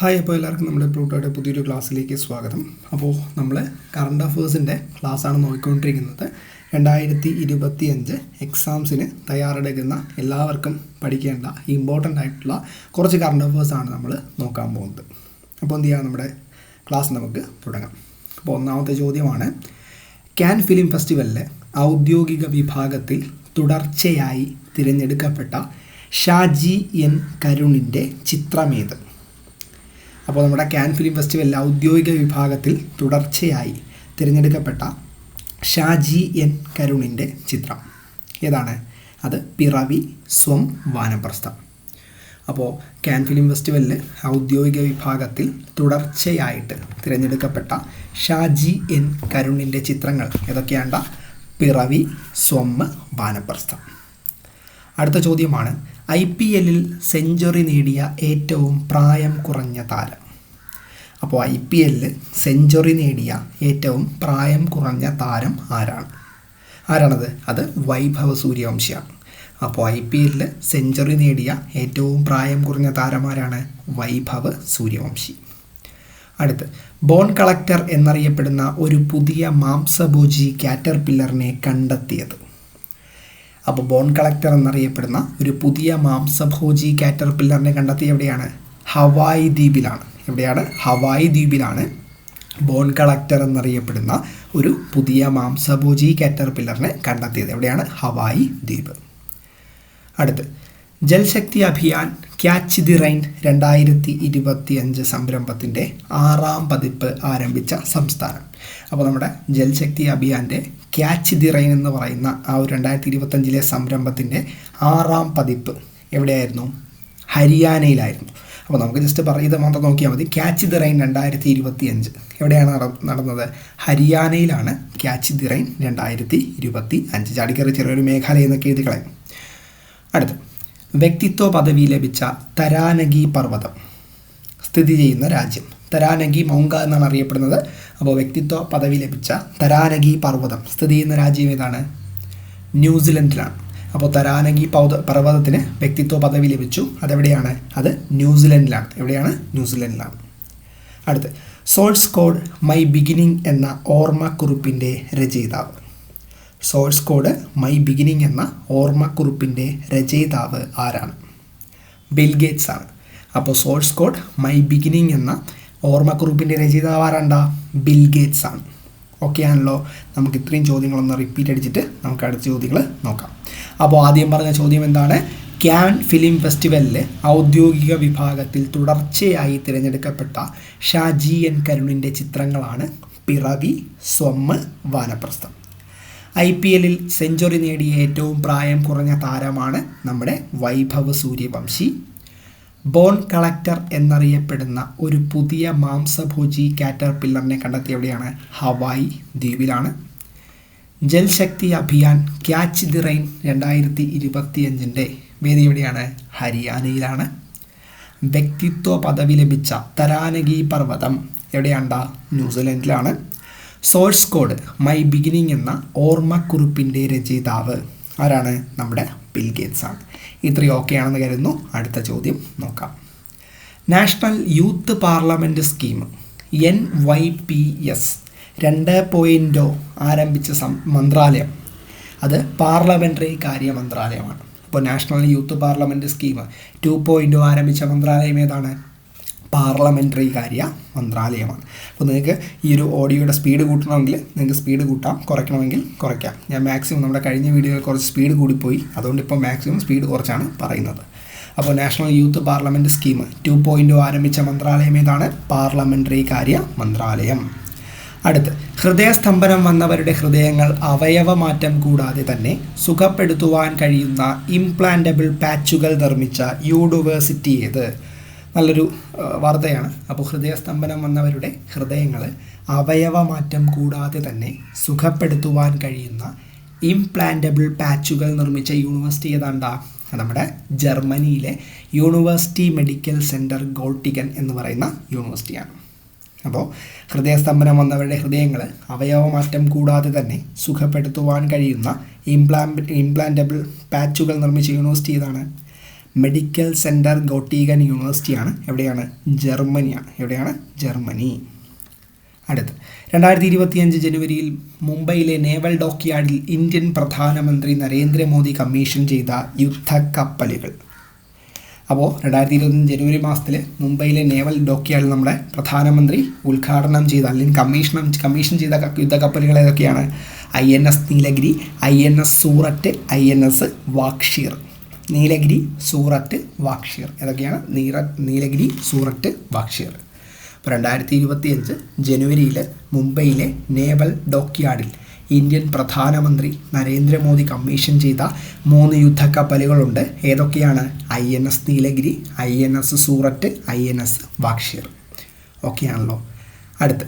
Hi അപ്പോൾ എല്ലാവർക്കും നമ്മുടെ പ്ലൂട്ടോയുടെ പുതിയൊരു ക്ലാസ്സിലേക്ക് സ്വാഗതം. അപ്പോൾ നമ്മൾ കറണ്ട് അഫേഴ്സിന്റെ ക്ലാസ്സാണ് നോക്കിക്കൊണ്ടിരിക്കുന്നത്. രണ്ടായിരത്തി ഇരുപത്തി അഞ്ച് എക്സാംസിന് തയ്യാറെടുക്കുന്ന എല്ലാവർക്കും പഠിക്കേണ്ട ഇമ്പോർട്ടന്റ് ആയിട്ടുള്ള കുറച്ച് കറണ്ട് അഫേഴ്സാണ് നമ്മൾ നോക്കാൻ പോകുന്നത്. അപ്പോൾ എന്ത് ചെയ്യാം? നമ്മുടെ ക്ലാസ് നമുക്ക് തുടങ്ങാം. അപ്പോൾ ഒന്നാമത്തെ ചോദ്യമാണ് ക്യാൻ ഫിലിം ഫെസ്റ്റിവലിലെ ഔദ്യോഗിക വിഭാഗത്തിൽ തുടർച്ചയായി തിരഞ്ഞെടുക്കപ്പെട്ട ഷാജി എൻ കരുണിന്റെ ചിത്രമേത്? അപ്പോൾ നമ്മുടെ ക്യാൻ ഫിലിം ഫെസ്റ്റിവലിൽ ഔദ്യോഗിക വിഭാഗത്തിൽ തുടർച്ചയായി തിരഞ്ഞെടുക്കപ്പെട്ട ഷാജി എൻ കരുണിന്റെ ചിത്രം. ഏതാണ്? അത് പിറവി സ്വം വാനപ്രസ്ഥം. അപ്പോൾ ക്യാൻ ഫിലിം ഫെസ്റ്റിവലിൽ ഔദ്യോഗിക വിഭാഗത്തിൽ തുടർച്ചയായിട്ട് തിരഞ്ഞെടുക്കപ്പെട്ട ഷാജി എൻ കരുണിന്റെ ചിത്രങ്ങൾ ഏതൊക്കെയാണ്ട? പിറവി സ്വം വാനപ്രസ്ഥം. അടുത്ത ചോദ്യമാണ് ഐ പി എല്ലിൽ സെഞ്ചുറി നേടിയ ഏറ്റവും പ്രായം കുറഞ്ഞ താരം. അപ്പോൾ ഐ പി എല്ലിൽ സെഞ്ചുറി നേടിയ ഏറ്റവും പ്രായം കുറഞ്ഞ താരം ആരാണ്? ആരാണത്? അത് വൈഭവ സൂര്യവംശിയാണ്. അപ്പോൾ ഐ പി എല്ലിൽ സെഞ്ചുറി നേടിയ ഏറ്റവും പ്രായം കുറഞ്ഞ താരമാരാണ് വൈഭവ് സൂര്യവംശി. അടുത്ത് ബോൺ കളക്ടർ എന്നറിയപ്പെടുന്ന ഒരു പുതിയ മാംസഭോജി കാറ്റർപില്ലറിനെ കണ്ടെത്തിയത്. അപ്പോൾ ബോൺ കളക്ടർ എന്നറിയപ്പെടുന്ന ഒരു പുതിയ മാംസഭോജി കാറ്റർപില്ലറിനെ കണ്ടെത്തി എവിടെയാണ്? ഹവായ് ദ്വീപിലാണ്. എവിടെയാണ്? ഹവായ് ദ്വീപിലാണ്. ബോൺ കളക്ടർ എന്നറിയപ്പെടുന്ന ഒരു പുതിയ മാംസഭോജി കാറ്റർപില്ലറിനെ കണ്ടെത്തിയത്. എവിടെയാണ്? ഹവായ് ദ്വീപ്. അടുത്ത്. Jal Shakti Abhiyan catch the rain രണ്ടായിരത്തി ഇരുപത്തി അഞ്ച് സംരംഭത്തിന്റെ ആറാം പതിപ്പ് ആരംഭിച്ച സംസ്ഥാനം. അപ്പോൾ നമ്മുടെ ജൽശക്തി അഭിയാന്റെ ക്യാച്ച് ദി റൈൻ എന്ന് പറയുന്ന ആ ഒരു രണ്ടായിരത്തി ഇരുപത്തഞ്ചിലെ സംരംഭത്തിന്റെ ആറാം പതിപ്പ് എവിടെയായിരുന്നു? ഹരിയാനയിലായിരുന്നു. അപ്പോൾ നമുക്ക് ജസ്റ്റ് പറയുന്നത് മാത്രം നോക്കിയാൽ മതി. ക്യാച്ച് ദി റൈൻ രണ്ടായിരത്തി ഇരുപത്തി അഞ്ച് എവിടെയാണ് നടന്നത്? ഹരിയാനയിലാണ് ക്യാച്ച് ദി റൈൻ രണ്ടായിരത്തി ഇരുപത്തി അഞ്ച് ചാടിക്കറി ചെറിയൊരു മേഘാലയ എന്നൊക്കെ എഴുതി കളയും. അടുത്ത്. വ്യക്തിത്വ പദവി ലഭിച്ച തരാനഗി പർവതം സ്ഥിതി ചെയ്യുന്ന രാജ്യം. തരാനഗി മൗങ്ക എന്നാണ് അറിയപ്പെടുന്നത് അപ്പോൾ വ്യക്തിത്വ പദവി ലഭിച്ച തരാനഗി പർവതം സ്ഥിതി ചെയ്യുന്ന രാജ്യം ഏതാണ്? ന്യൂസിലൻഡിലാണ്. അപ്പോൾ തരാനഗി പൗത പർവതത്തിന് വ്യക്തിത്വ പദവി ലഭിച്ചു. അതെവിടെയാണ്? അത് ന്യൂസിലൻഡിലാണ്. എവിടെയാണ്? ന്യൂസിലൻഡിലാണ്. അടുത്ത്. സോൾസ് കോഡ് മൈ ബിഗിനിങ് എന്ന ഓർമ്മക്കുറിപ്പിന്റെ രചയിതാവ്. സോഴ്സ് കോഡ് മൈ ബിഗിനിങ് എന്ന ഓർമ്മക്കുറിപ്പിന്റെ രചയിതാവ് ആരാണ്? ബിൽ ഗേറ്റ്സ് ആണ്. അപ്പോൾ സോഴ്സ് കോഡ് മൈ ബിഗിനിങ് എന്ന ഓർമ്മക്കുറിപ്പിന്റെ രചയിതാവ് ആരാണ്ടാ? ബിൽ ഗേറ്റ്സ് ആണ്. ഓക്കെ ആണല്ലോ. നമുക്ക് ഇത്രയും ചോദ്യങ്ങളൊന്ന് റിപ്പീറ്റ് അടിച്ചിട്ട് നമുക്ക് അടുത്ത ചോദ്യങ്ങൾ നോക്കാം. അപ്പോൾ ആദ്യം പറഞ്ഞ ചോദ്യം എന്താണ്? ക്യാൻ ഫിലിം ഫെസ്റ്റിവലിൽ ഔദ്യോഗിക വിഭാഗത്തിൽ തുടർച്ചയായി തിരഞ്ഞെടുക്കപ്പെട്ട ഷാജി എൻ കരുണിന്റെ ചിത്രങ്ങളാണ് പിറവി സ്വമ്മ് വാനപ്രസ്ഥം. ഐ പി എല്ലിൽ സെഞ്ചുറി നേടിയ ഏറ്റവും പ്രായം കുറഞ്ഞ താരമാണ് നമ്മുടെ വൈഭവ് സൂര്യവംശി. ബോൺ കളക്ടർ എന്നറിയപ്പെടുന്ന ഒരു പുതിയ മാംസഭോജി കാറ്റർപില്ലറിനെ കണ്ടെത്തിയ എവിടെയാണ്? Hawaii ദ്വീപിലാണ്. Jal Shakti Abhiyan catch the rain രണ്ടായിരത്തി ഇരുപത്തിയഞ്ചിന്റെ വേദി എവിടെയാണ്? ഹരിയാനയിലാണ്. വ്യക്തിത്വ പദവി ലഭിച്ച തരാനഗി പർവതം എവിടെയാണ്ട? ന്യൂസിലൻഡിലാണ്. സോഴ്സ് കോഡ് മൈ ബിഗിനിങ് എന്ന ഓർമ്മക്കുറിപ്പിന്റെ രചയിതാവ് ആരാണ്? നമ്മുടെ ബിൽ ഗേറ്റ്സ് ആണ്. ഇത്രയും ഓക്കെ ആണെന്ന് കരുതുന്നു. അടുത്ത ചോദ്യം നോക്കാം. National youth parliament scheme N Y P S രണ്ട് പോയിന്റോ ആരംഭിച്ച മന്ത്രാലയം. അത് പാർലമെന്ററി കാര്യ മന്ത്രാലയമാണ്. അപ്പോൾ national youth parliament scheme two പോയിന്റോ ആരംഭിച്ച മന്ത്രാലയം ഏതാണ്? പാർലമെന്ററി കാര്യ മന്ത്രാലയമാണ്. അപ്പോൾ നിങ്ങൾക്ക് ഈ ഒരു ഓഡിയോയുടെ സ്പീഡ് കൂട്ടണമെങ്കിൽ നിങ്ങൾക്ക് സ്പീഡ് കൂട്ടാം കുറയ്ക്കണമെങ്കിൽ കുറയ്ക്കാം. ഞാൻ മാക്സിമം നമ്മുടെ കഴിഞ്ഞ വീഡിയോയിൽ കുറച്ച് സ്പീഡ് കൂടിപ്പോയി. അതുകൊണ്ട് ഇപ്പോൾ മാക്സിമം സ്പീഡ് കുറച്ചാണ് പറയുന്നത്. അപ്പോൾ national youth parliament scheme two point ആരംഭിച്ച മന്ത്രാലയം ഏതാണ്? പാർലമെന്ററി കാര്യ മന്ത്രാലയം. അടുത്ത് ഹൃദയസ്തംഭനം വന്നവരുടെ ഹൃദയങ്ങൾ അവയവമാറ്റം കൂടാതെ തന്നെ സുഖപ്പെടുത്തുവാൻ കഴിയുന്ന ഇംപ്ലാന്റബിൾ പാച്ചുകൾ നിർമ്മിച്ച യൂണിവേഴ്സിറ്റി ഏത്? നല്ലൊരു വാർത്തയാണ്. അപ്പോൾ ഹൃദയസ്തംഭനം വന്നവരുടെ ഹൃദയങ്ങൾ അവയവമാറ്റം കൂടാതെ തന്നെ സുഖപ്പെടുത്തുവാൻ കഴിയുന്ന ഇംപ്ലാന്റബിൾ പാച്ചുകൾ നിർമ്മിച്ച യൂണിവേഴ്സിറ്റി ഏതാണ്ടാ? നമ്മുടെ ജർമ്മനിയിലെ യൂണിവേഴ്സിറ്റി മെഡിക്കൽ സെന്റർ ഗോൾട്ടിഗൻ എന്ന് പറയുന്ന യൂണിവേഴ്സിറ്റിയാണ്. അപ്പോൾ ഹൃദയസ്തംഭനം വന്നവരുടെ ഹൃദയങ്ങൾ അവയവമാറ്റം കൂടാതെ തന്നെ സുഖപ്പെടുത്തുവാൻ കഴിയുന്ന ഇംപ്ലാൻ ഇംപ്ലാന്റബിൾ പാച്ചുകൾ നിർമ്മിച്ച യൂണിവേഴ്സിറ്റി ഏതാണ്? മെഡിക്കൽ സെന്റർ ഗോട്ടീഗൻ യൂണിവേഴ്സിറ്റിയാണ്. എവിടെയാണ്? ജർമ്മനിയാണ് എവിടെയാണ്? ജർമ്മനി. അടുത്ത്. രണ്ടായിരത്തി ഇരുപത്തിയഞ്ച് ജനുവരിയിൽ മുംബൈയിലെ നേവൽ ഡോക്യാർഡിൽ ഇന്ത്യൻ പ്രധാനമന്ത്രി നരേന്ദ്രമോദി കമ്മീഷൻ ചെയ്ത യുദ്ധക്കപ്പലുകൾ. അപ്പോൾ രണ്ടായിരത്തി ഇരുപത്തഞ്ച് ജനുവരി മാസത്തിൽ മുംബൈയിലെ നേവൽ ഡോക്യാർഡിൽ നമ്മുടെ പ്രധാനമന്ത്രി ഉദ്ഘാടനം ചെയ്ത അല്ലെങ്കിൽ കമ്മീഷണം കമ്മീഷൻ ചെയ്ത യുദ്ധക്കപ്പലുകൾ ഏതൊക്കെയാണ്? I N S Nilgiri I N S Surat I N S Vaghsheer. Nilgiri Surat Vaghsheer ഏതൊക്കെയാണ് നീറ നീലഗിരി സൂറത്ത് വാക്ഷീർ അപ്പോൾ രണ്ടായിരത്തി ഇരുപത്തിയഞ്ച് ജനുവരിയിൽ മുംബൈയിലെ നേവൽ ഡോക്യാർഡിൽ ഇന്ത്യൻ പ്രധാനമന്ത്രി നരേന്ദ്രമോദി കമ്മീഷൻ ചെയ്ത മൂന്ന് യുദ്ധക്കപ്പലുകളുണ്ട്. ഏതൊക്കെയാണ്? I N S Nilgiri I N S Surat I N S Vaghsheer ഓക്കെയാണല്ലോ അടുത്ത്.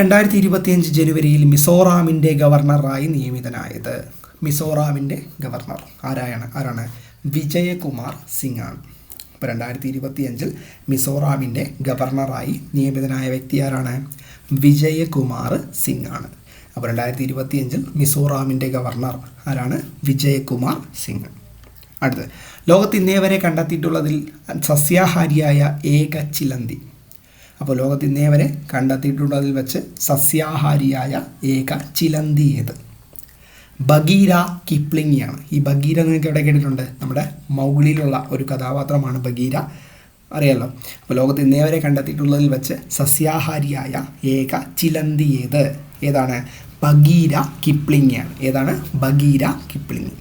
രണ്ടായിരത്തി ഇരുപത്തിയഞ്ച് ജനുവരിയിൽ മിസോറാമിന്റെ ഗവർണറായി നിയമിതനായത്. മിസോറാമിന്റെ ഗവർണർ. ആരായാണ്? ആരാണ്? വിജയകുമാർ സിംഗ് ആണ്. അപ്പോൾ രണ്ടായിരത്തി ഇരുപത്തിയഞ്ചിൽ മിസോറാമിന്റെ ഗവർണറായി നിയമിതനായ വ്യക്തി ആരാണ്? വിജയകുമാർ സിംഗ് ആണ്. അപ്പോൾ രണ്ടായിരത്തി ഇരുപത്തിയഞ്ചിൽ മിസോറാമിന്റെ ഗവർണർ ആരാണ്? വിജയകുമാർ സിംഗ്. അടുത്തത്. ലോകത്ത് ഇന്നേ വരെ കണ്ടെത്തിയിട്ടുള്ളതിൽ സസ്യാഹാരിയായ ഏക ചിലന്തി. അപ്പോൾ ലോകത്ത് ഇന്നേ വരെ കണ്ടെത്തിയിട്ടുള്ളതിൽ വെച്ച് സസ്യാഹാരിയായ ഏക ചിലന്തി ഏത്? ബഗീര കിപ്ലിംഗിയാണ്. ഈ ബഗീര നിങ്ങൾക്ക് എവിടെ കേട്ടിട്ടുണ്ട്? നമ്മുടെ മൗഗ്ലിയിലുള്ള ഒരു കഥാപാത്രമാണ് ബഗീര അറിയാലോ? അപ്പോൾ ലോകത്ത് ഇന്നേ വരെ കണ്ടെത്തിയിട്ടുള്ളതിൽ വെച്ച് സസ്യാഹാരിയായ ഏക ചിലന്തി ഏത്? ഏതാണ്? ബഗീര കിപ്ലിങ്ങിയാണ് ഏതാണ്? ബഗീര കിപ്ലിങ്ങി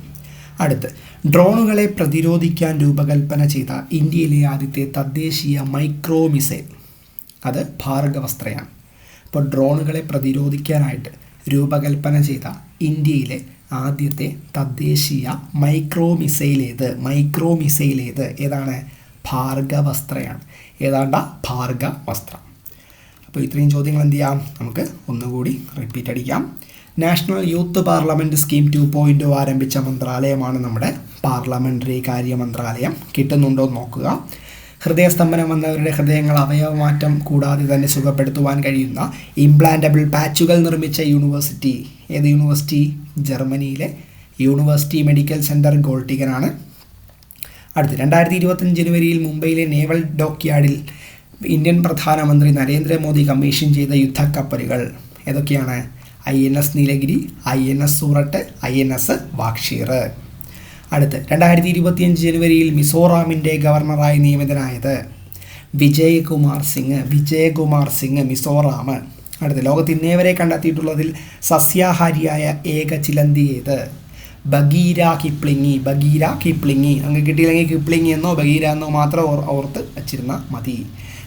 അടുത്ത് ഡ്രോണുകളെ പ്രതിരോധിക്കാൻ രൂപകൽപ്പന ചെയ്ത ഇന്ത്യയിലെ ആദ്യത്തെ തദ്ദേശീയ മൈക്രോ മിസൈൽ അത് ഭാർഗവസ്ത്രയാണ് അപ്പോൾ ഡ്രോണുകളെ പ്രതിരോധിക്കാനായിട്ട് രൂപകൽപ്പന ചെയ്ത ഇന്ത്യയിലെ ആദ്യത്തെ തദ്ദേശീയ മൈക്രോ മിസൈൽ ഏത് മൈക്രോ മിസൈൽ ഏത് ഏതാണ്? ഭാർഗവസ്ത്രയാണ്. ഏതാണ്ട? ഭാർഗവസ്ത്ര. അപ്പോൾ ഇത്രയും ചോദ്യങ്ങൾ എന്ത് ചെയ്യാം? നമുക്ക് ഒന്നുകൂടി റിപ്പീറ്റ് അടിക്കാം. National youth parliament scheme two point ആരംഭിച്ച മന്ത്രാലയമാണ് നമ്മുടെ പാർലമെന്ററി കാര്യ മന്ത്രാലയം. കിട്ടുന്നുണ്ടോ എന്ന് നോക്കുക. ഹൃദയസ്തംഭനം വന്നവരുടെ ഹൃദയങ്ങൾ അവയവമാറ്റം കൂടാതെ തന്നെ സുഖപ്പെടുത്തുവാൻ കഴിയുന്ന ഇംപ്ലാന്റബിൾ പാച്ചുകൾ നിർമ്മിച്ച യൂണിവേഴ്സിറ്റി ഏത് യൂണിവേഴ്സിറ്റി ജർമ്മനിയിലെ യൂണിവേഴ്സിറ്റി മെഡിക്കൽ സെന്റർ ഗോൾട്ടിഗനാണ് അടുത്ത് രണ്ടായിരത്തി ഇരുപത്തഞ്ച് ജനുവരിയിൽ മുംബൈയിലെ നേവൽ ഡോക്യാർഡിൽ ഇന്ത്യൻ പ്രധാനമന്ത്രി നരേന്ദ്രമോദി കമ്മീഷൻ ചെയ്ത യുദ്ധക്കപ്പലുകൾ. ഏതൊക്കെയാണ്? I N S Nilgiri I N S Surat I N S Vaghsheer അടുത്ത് രണ്ടായിരത്തി ഇരുപത്തിയഞ്ച് ജനുവരിയിൽ മിസോറാമിന്റെ ഗവർണറായി നിയമിതനായത് വിജയകുമാർ സിംഗ് വിജയകുമാർ സിംഗ് മിസോറാം. അടുത്ത് ലോകത്ത് ഇന്നേവരെ കണ്ടെത്തിയിട്ടുള്ളതിൽ സസ്യാഹാരിയായ ഏക ചിലന്തി ഏത്? ബഗീര കിപ്ലിങ്ങി ബഗീര കിപ്ലിങ്ങി അങ്ങ് കിട്ടിയില്ലെങ്കിൽ കിപ്ലിങ്ങി എന്നോ ബഗീര എന്നോ മാത്രം ഓർ ഓർത്ത് വച്ചിരുന്ന മതി.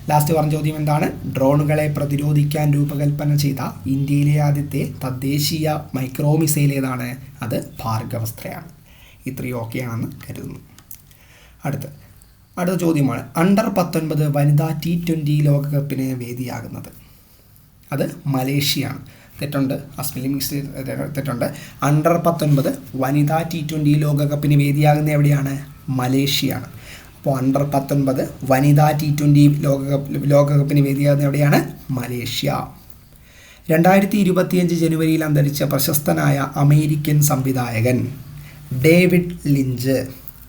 ലാസ്റ്റ് പറഞ്ഞ ചോദ്യം എന്താണ്? ഡ്രോണുകളെ പ്രതിരോധിക്കാൻ രൂപകൽപ്പന ചെയ്ത ഇന്ത്യയിലെ ആദ്യത്തെ തദ്ദേശീയ മൈക്രോ മിസൈൽ ഏതാണ്? അത് ഭാർഗവസ്ത്രയാണ് ഇത്രയും ഓക്കെയാണെന്ന് കരുതുന്നു. അടുത്ത അടുത്ത ചോദ്യമാണ് അണ്ടർ പത്തൊൻപത് വനിതാ ടി ട്വന്റി ലോകകപ്പിന് വേദിയാകുന്നത്. അത് മലേഷ്യയാണ്. തെറ്റുണ്ട് ആ സ്പെല്ലിംഗ് മിസ്റ്റേക്ക് തെറ്റുണ്ട്. അണ്ടർ പത്തൊൻപത് വനിതാ ടി ട്വന്റി ലോകകപ്പിന് വേദിയാകുന്ന എവിടെയാണ്? മലേഷ്യയാണ്. അപ്പോൾ അണ്ടർ പത്തൊൻപത് വനിതാ ടി ട്വന്റി ലോകകപ്പ് ലോകകപ്പിന് വേദിയാകുന്ന എവിടെയാണ്? മലേഷ്യ. രണ്ടായിരത്തി ഇരുപത്തിയഞ്ച് ജനുവരിയിൽ അന്തരിച്ച പ്രശസ്തനായ അമേരിക്കൻ സംവിധായകൻ ഡേവിഡ് ലിഞ്ച്.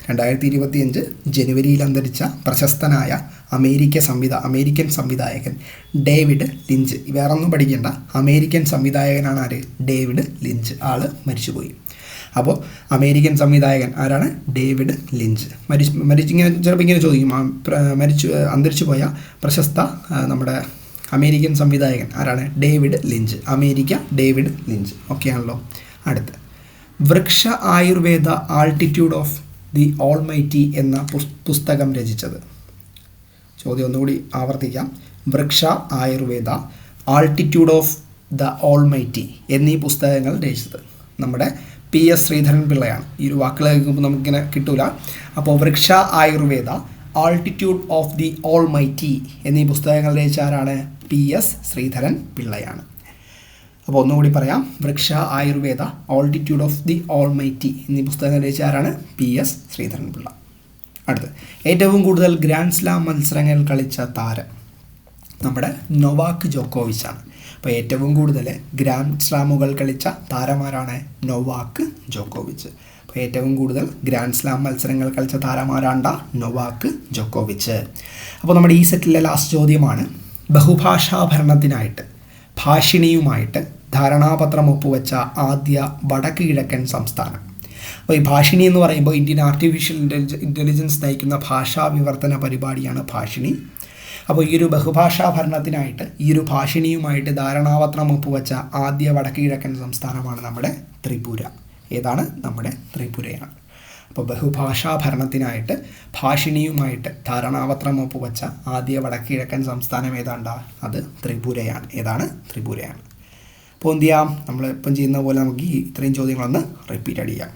രണ്ടായിരത്തി ഇരുപത്തിയഞ്ച് ജനുവരിയിൽ അന്തരിച്ച പ്രശസ്തനായ അമേരിക്ക സംവിധ അമേരിക്കൻ സംവിധായകൻ ഡേവിഡ് ലിഞ്ച്. വേറൊന്നും പഠിക്കേണ്ട. അമേരിക്കൻ സംവിധായകനാണ് ആര്? David Lynch. ആൾ മരിച്ചുപോയി. അപ്പോൾ അമേരിക്കൻ സംവിധായകൻ ആരാണ്? David Lynch. മരിച്ച് മരിച്ച് ഇങ്ങനെ ചിലപ്പോൾ ഇങ്ങനെ ചോദിക്കും മരിച്ചു അന്തരിച്ചു പോയ പ്രശസ്ത നമ്മുടെ അമേരിക്കൻ സംവിധായകൻ ആരാണ്? David Lynch. America David Lynch. Okay ആണല്ലോ അടുത്ത്. Vriksha Ayurveda altitude of the almighty എന്ന പുസ്തകം രചിച്ചത്. ചോദ്യം ഒന്നുകൂടി ആവർത്തിക്കാം. Vriksha Ayurveda altitude of the almighty എന്നീ പുസ്തകങ്ങൾ രചിച്ചത് നമ്മുടെ പി എസ് ശ്രീധരൻ പിള്ളയാണ്. ഈ ഒരു വാക്കുകൾ കേൾക്കുമ്പോൾ നമുക്കിങ്ങനെ കിട്ടൂല. അപ്പോൾ Vriksha Ayurveda altitude of the almighty എന്നീ പുസ്തകങ്ങൾ രചിച്ച ആരാണ്? പി എസ് ശ്രീധരൻ പിള്ളയാണ്. അപ്പോൾ ഒന്നുകൂടി പറയാം. Vriksha Ayurveda altitude of the almighty എന്നീ പുസ്തകങ്ങൾ രചിച്ച ആരാണ്? P S Sreedharan Pillai. അടുത്ത്. ഏറ്റവും കൂടുതൽ ഗ്രാൻഡ് സ്ലാം മത്സരങ്ങൾ കളിച്ച താരം നമ്മുടെ നൊവാക്ക് ജോക്കോവിച്ച് ആണ് അപ്പോൾ ഏറ്റവും കൂടുതൽ ഗ്രാൻഡ് സ്ലാമുകൾ കളിച്ച താരമാരാണ് നൊവാക്ക് ജോക്കോവിച്ച്. അപ്പോൾ ഏറ്റവും കൂടുതൽ ഗ്രാൻഡ് സ്ലാം മത്സരങ്ങൾ കളിച്ച താരമാരാണ്ട നൊവാക്ക് ജോക്കോവിച്ച്. അപ്പോൾ നമ്മുടെ ഈ സെറ്റിലെ ലാസ്റ്റ് ചോദ്യമാണ്. ബഹുഭാഷാ ഭരണത്തിനായിട്ട് ഭാഷിണിയുമായിട്ട് ധാരണാപത്രം ഒപ്പുവെച്ച ആദ്യ വടക്ക് കിഴക്കൻ സംസ്ഥാനം. അപ്പോൾ ഈ ഭാഷിണി എന്ന് പറയുമ്പോൾ ഇന്ത്യൻ ആർട്ടിഫിഷ്യൽ ഇന്റലിജ ഇന്റലിജൻസ് നയിക്കുന്ന ഭാഷാ വിവർത്തന പരിപാടിയാണ് ഭാഷിണി. അപ്പോൾ ഈ ഒരു ബഹുഭാഷാ ഭരണത്തിനായിട്ട് ഈ ഒരു ഭാഷിണിയുമായിട്ട് ധാരണാപത്രം ഒപ്പുവെച്ച ആദ്യ വടക്ക് കിഴക്കൻ സംസ്ഥാനമാണ് നമ്മുടെ ത്രിപുര. ഏതാണ്? നമ്മുടെ ത്രിപുരയാണ്. അപ്പോൾ ബഹുഭാഷാ ഭരണത്തിനായിട്ട് ഭാഷിണിയുമായിട്ട് ധാരണാപത്രം ഒപ്പുവെച്ച ആദ്യ വടക്ക് കിഴക്കൻ സംസ്ഥാനം ഏതാണ്ടാ? അത് ത്രിപുരയാണ്. ഏതാണ്? ത്രിപുരയാണ്. അപ്പോൾ എന്ത് ചെയ്യാം? നമ്മൾ ഇപ്പം ചെയ്യുന്ന പോലെ നമുക്ക് ഈ ഇത്രയും ചോദ്യങ്ങളൊന്ന് റിപ്പീറ്റ് ചെയ്യാം.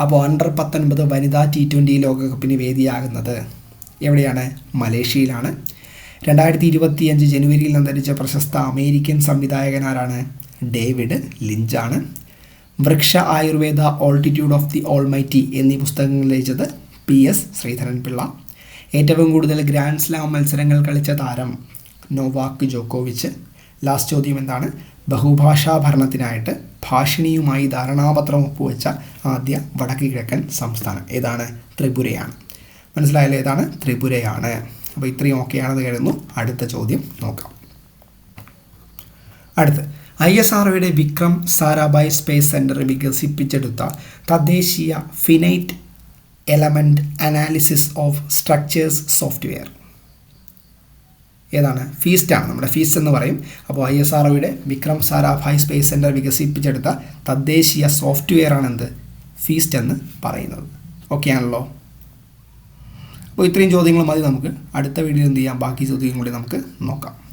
അപ്പോൾ അണ്ടർ പത്തൊൻപത് വനിതാ ടി ട്വന്റി ലോകകപ്പിന് വേദിയാകുന്നത് എവിടെയാണ്? മലേഷ്യയിലാണ്. രണ്ടായിരത്തി ഇരുപത്തി അഞ്ച് ജനുവരിയിൽ അന്തരിച്ച പ്രശസ്ത അമേരിക്കൻ സംവിധായകൻ ആരാണ് David ലിഞ്ചാണ്. Vriksha Ayurveda altitude of the almighty എന്നീ പുസ്തകങ്ങൾ രചിച്ചത് പി എസ് ശ്രീധരൻ പിള്ള ഏറ്റവും കൂടുതൽ ഗ്രാൻഡ് സ്ലാം മത്സരങ്ങൾ കളിച്ച താരം നോവാക്ക് ജോക്കോവിച്ച്. ലാസ്റ്റ് ചോദ്യം എന്താണ്? ബഹുഭാഷാ ഭരണത്തിനായിട്ട് ഭാഷിണിയുമായി ധാരണാപത്രം ഒപ്പുവെച്ച ആദ്യ വടക്ക് കിഴക്കൻ സംസ്ഥാനം ഏതാണ്? ത്രിപുരയാണ്. മനസ്സിലായല്ലോ ഏതാണ്? ത്രിപുരയാണ്. അപ്പോൾ ഇത്രയും ഓക്കെയാണെന്ന് കരുതുന്നു. അടുത്ത ചോദ്യം നോക്കാം. അടുത്ത്. ഐ എസ് ആർ ഒയുടെ വിക്രം സാരാഭായ് സ്പേസ് സെന്റർ വികസിപ്പിച്ചെടുത്ത തദ്ദേശീയ finite element analysis of structures software. ഏതാണ്? ഫീസ്റ്റ് ആണ്. നമ്മുടെ ഫീസ്റ്റ് എന്ന് പറയും. അപ്പോൾ ഐ എസ് ആർഒയുടെ വിക്രം സാരാഭായ് സ്പേസ് സെന്റർ വികസിപ്പിച്ചെടുത്ത തദ്ദേശീയ സോഫ്റ്റ്വെയർ ആണ് എന്ത്? ഫീസ്റ്റ് എന്ന് പറയുന്നത്. ഓക്കെ ആണല്ലോ. അപ്പോൾ ഇത്രയും ചോദ്യങ്ങൾ മതി നമുക്ക്. അടുത്ത വീഡിയോയിൽ എന്ത് ചെയ്യാം? ബാക്കി ചോദ്യങ്ങളും കൂടി നമുക്ക് നോക്കാം.